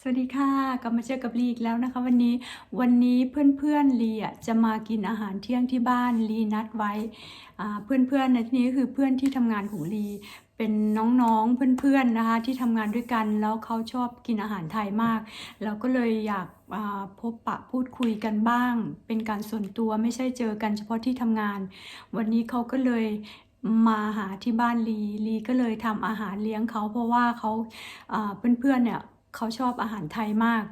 สวัสดีค่ะกลับมาเจอกับลีอีกแล้วนะคะ วันนี้วันนี้เพื่อนๆลีอะจะมากินอาหารเที่ยงที่บ้านลีนัดไว้อ่าเพื่อนๆในที่นี้ก็คือเพื่อนที่ทำงานของลีเป็นน้องๆเพื่อนๆนะคะ ที่ทำงานด้วยกันแล้วเขาชอบกินอาหารไทยมาก เราก็เลยอยากพบปะพูดคุยกันบ้าง เป็นการส่วนตัวไม่ใช่เจอกันเฉพาะที่ทำงาน วันนี้เขาก็เลยมาหาที่บ้านลีลีก็เลยทำอาหารเลี้ยงเขาเพราะว่าเขาอ่าเพื่อนๆเนี่ย เขาชอบอาหารไทยมาก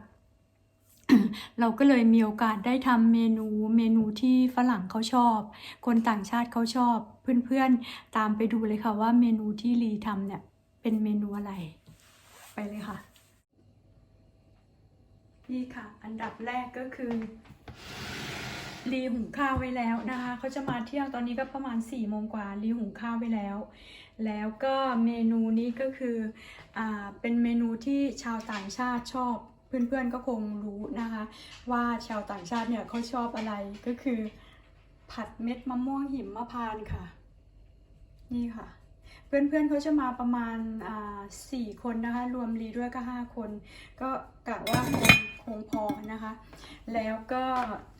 เราก็เลยมีโอกาสได้ทำเมนูเมนูที่ฝรั่งเขาชอบ คนต่างชาติเขาชอบ เพื่อนๆตามไปดูเลยค่ะว่าเมนูที่ลีทำเนี่ยเป็นเมนูอะไร ไปเลยค่ะ นี่ค่ะ อันดับแรกก็คือรีหุงข้าวไว้แล้วนะคะ เขาจะมาเที่ยวตอนนี้ก็ประมาณ4ี่โมงกว่ารีหุงข้าวไว้แล้ว แล้วก็เมนูนี้ก็คืออเป็นเมนูที่ชาวต่างชาติชอบ เพื่อนๆก็คงรู้นะคะ ว่าชาวต่างชาติเนี่ยเขาชอบอะไรก็คือ ผัดเม็ดมะม่วงหิมพานต์ค่ะ นี่ค่ะ เพื่อนๆเขาจะมาประมาณสี่คนนะคะ รวมรีด้วยก็ห้าคน ก็กะว่าคงคงพอนะคะ แล้วก็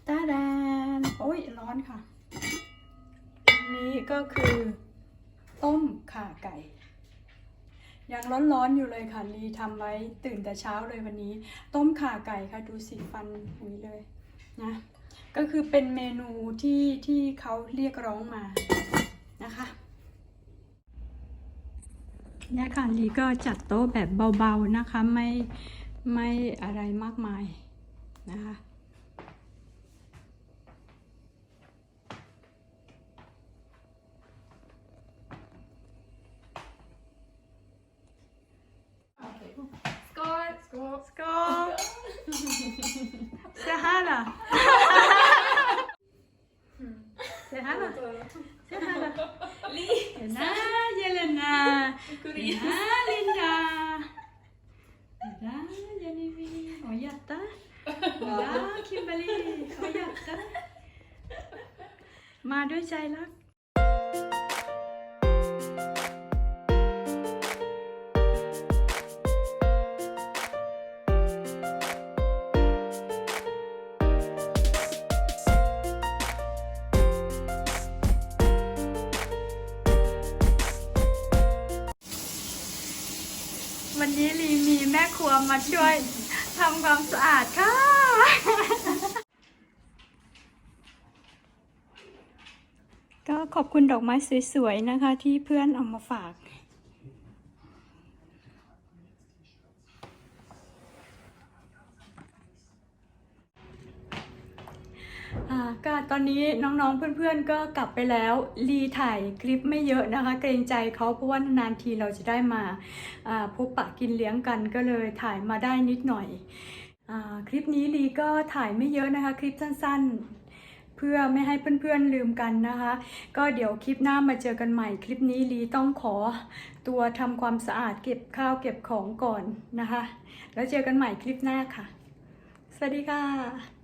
ตาแดนโอ้ยร้อนค่ะ นี้ก็คือ ข่าไก่ ยังร้อนๆอยู่เลยค่ะลีทำไว้ตื่นแต่เช้าเลยวันนี้ ต้มข่าไก่ค่ะดูสีฟันอย่างนี้เลยนะก็คือเป็นเมนูที่ที่เขาเรียกร้องมานะคะเนี่ยค่ะลีก็จัดโต๊ะแบบเบาๆนะคะไม่ไม่อะไรมากมายนะคะ Skål! Skål! Skål! Se her, da. Se her, da. Se her, da. Jelena, Yelena. Lena, Linda. Jelena, Jennifer. Og Jette. Jelena, Kimberly. Og Jette. มาด้วยใจรัก วันนี้ลีมีแม่ครัวมาช่วยทำความสะอาดค่ะ ก็ขอบคุณดอกไม้สวยๆนะคะ ที่เพื่อนเอามาฝาก ก็ตอนนี้น้องๆเพื่อนๆก็กลับไปแล้วรีถ่ายคลิปไม่เยอะนะคะ เกรงใจเขาเพราะว่านานๆทีเราจะได้มาพบปะกินเลี้ยงกันก็เลยถ่ายมาได้นิดหน่อยอคลิปนี้ลีก็ถ่ายไม่เยอะนะคะ คลิปสั้นๆ เพื่อไม่ให้เพื่อนๆลืมกันนะคะ ก็เดี๋ยวคลิปหน้ามาเจอกันใหม่คลิปนี้ลีต้องขอตัวทำความสะอาดเก็บข้าวเก็บของก่อนนะคะ แล้วเจอกันใหม่คลิปหน้าค่ะ สวัสดีค่ะ